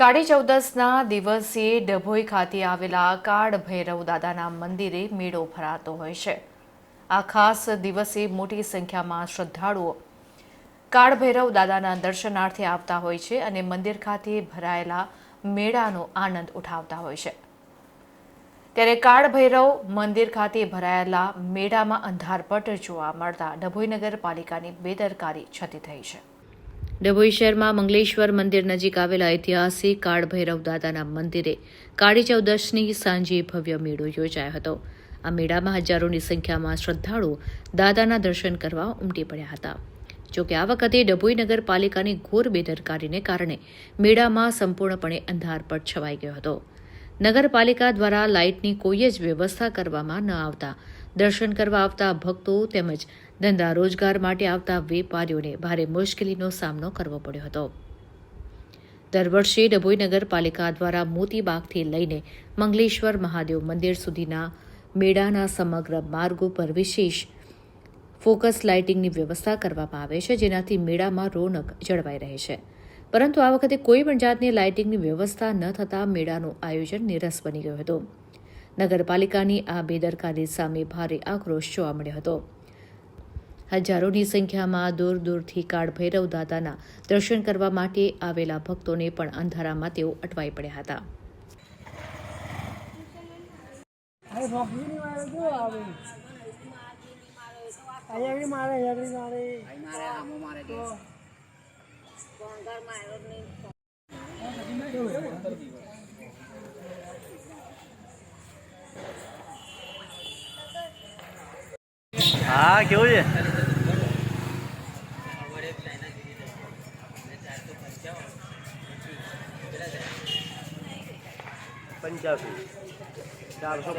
કાળી ચૌદસના દિવસે ડભોઈ ખાતે આવેલા કાળ ભૈરવ દાદાના મંદિરે મેળો ભરાતો હોય છે. આ ખાસ દિવસે મોટી સંખ્યામાં શ્રદ્ધાળુઓ કાળ ભૈરવ દાદાના દર્શનાર્થે આવતા હોય છે અને મંદિર ખાતે ભરાયેલા મેળાનો આનંદ ઉઠાવતા હોય છે. ત્યારે કાળ ભૈરવ મંદિર ખાતે ભરાયેલા મેળામાં અંધારપટ જોવા મળતા ડભોઈ નગરપાલિકાની બેદરકારી છતી થઈ છે. ડભોઈ શહેરમાં મંગલેશ્વર મંદિર નજીક આવેલા ઐતિહાસિક કાળ ભૈરવ દાદાના મંદિરે કાળી ચૌદશની સાંજે ભવ્ય મેળો યોજાયો હતો. આ મેળામાં હજારોની સંખ્યામાં શ્રદ્ધાળુઓ દાદાના દર્શન કરવા ઉમટી પડ્યા હતા. જોકે આ વખતે ડભોઈ નગરપાલિકાની ઘોર બેદરકારીને કારણે મેળામાં સંપૂર્ણપણે અંધારપટ છવાઈ ગયો હતો. નગરપાલિકા દ્વારા લાઇટની કોઈ જ વ્યવસ્થા કરવામાં ન આવતા. દર્શન કરવા આવતા ભક્તો તેમજ ધંધા રોજગાર માટે આવતા વેપારીઓને ભારે મુશ્કેલીનો સામનો કરવો પડ્યો હતો. દર વર્ષે ડભોઈ નગરપાલિકા દ્વારા મોતીબાગથી લઈને મંગલેશ્વર મહાદેવ મંદિર સુધીના મેળાના સમગ્ર માર્ગો પર વિશેષ ફોકસ લાઇટિંગની વ્યવસ્થા કરવામાં આવે છે, જેનાથી મેળામાં રોનક જળવાઈ રહે છે. પરંતુ આ વખતે કોઈ પણ જાતની લાઇટિંગની વ્યવસ્થા ન થતાં મેળાનું આયોજન નિરસ બની ગયું હતું. નગરપાલિકાની આ બેદરકારી સામે ભારે આક્રોશ જોવા મળ્યો હતો. હજારોની સંખ્યામાં દૂર દૂરથી કાળ ભૈરવ દાદાના દર્શન કરવા માટે આવેલા ભક્તોને પણ અંધારામાં તેઓ અટવાઈ પડ્યા હતા. મારે જો આવે અહીંયા મારે અહીંયા મારે હા કેવું છે? પંચાસી ચારસો